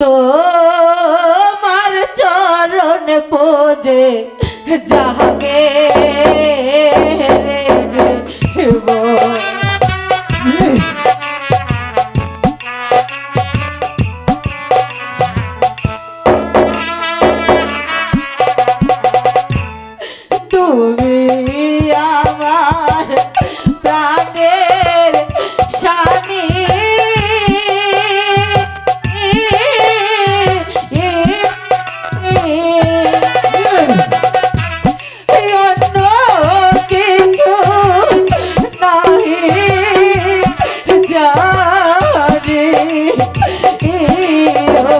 তোমার চরণ পোজে যাবে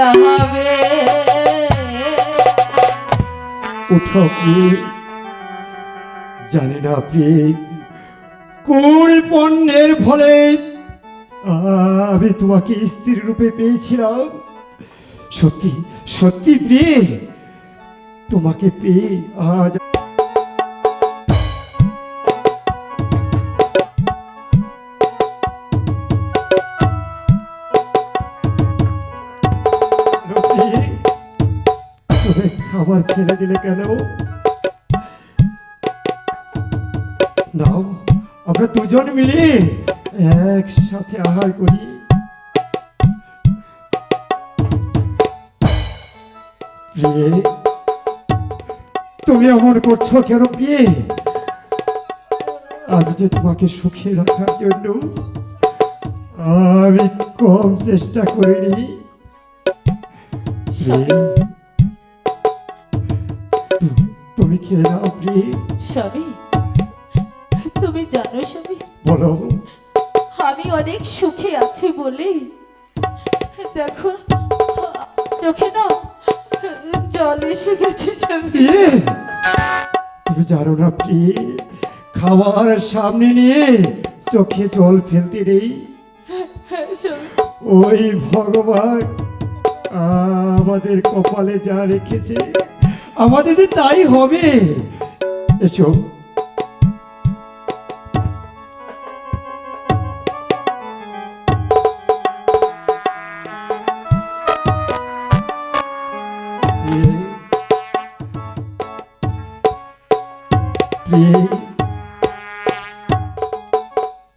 যাবে উঠো কি? জানি না প্রিয় কোন পণ্যের ফলে আমি তোমাকে স্ত্রী রূপে পেয়েছিলাম। সত্যি সত্যি প্রিয় তোমাকে পেয়ে আজ খাবার ফেলে দিলে কেন? নাও আমরা দুজন মিলে একসাথে আহার করি। প্রিয়ে তুমি এমন করছ কেন প্রিয়ে? আমি যে তোমাকে সুখে রাখার জন্য আমি কম চেষ্টা করিনি। প্রিয়ে তুমি খেয়ে নাও প্রিয়ে স্বামী তুমি জানো স্বামী বলো। আমি অনেক সুখে আছি বলে। দেখো চোখে না জল এসে গেছে স্বামী। তুমি জানো না প্রিয়ে খাবার সামনে নিয়ে চোখে জল ফেলতে নেই। ওই ভগবান আমাদের কপালে যা রেখেছে আমাদের তাই হবে। এসো।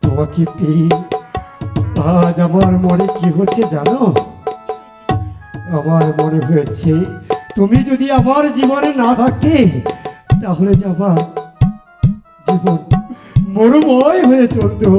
তোমাকে পেয়ে আজ আমার মনে কি হচ্ছে জানো? আমার মনে হয়েছে তুমি যদি আমার জীবনে না থাকতে তাহলে যে আমার জীবন মরুময় হয়ে চলতো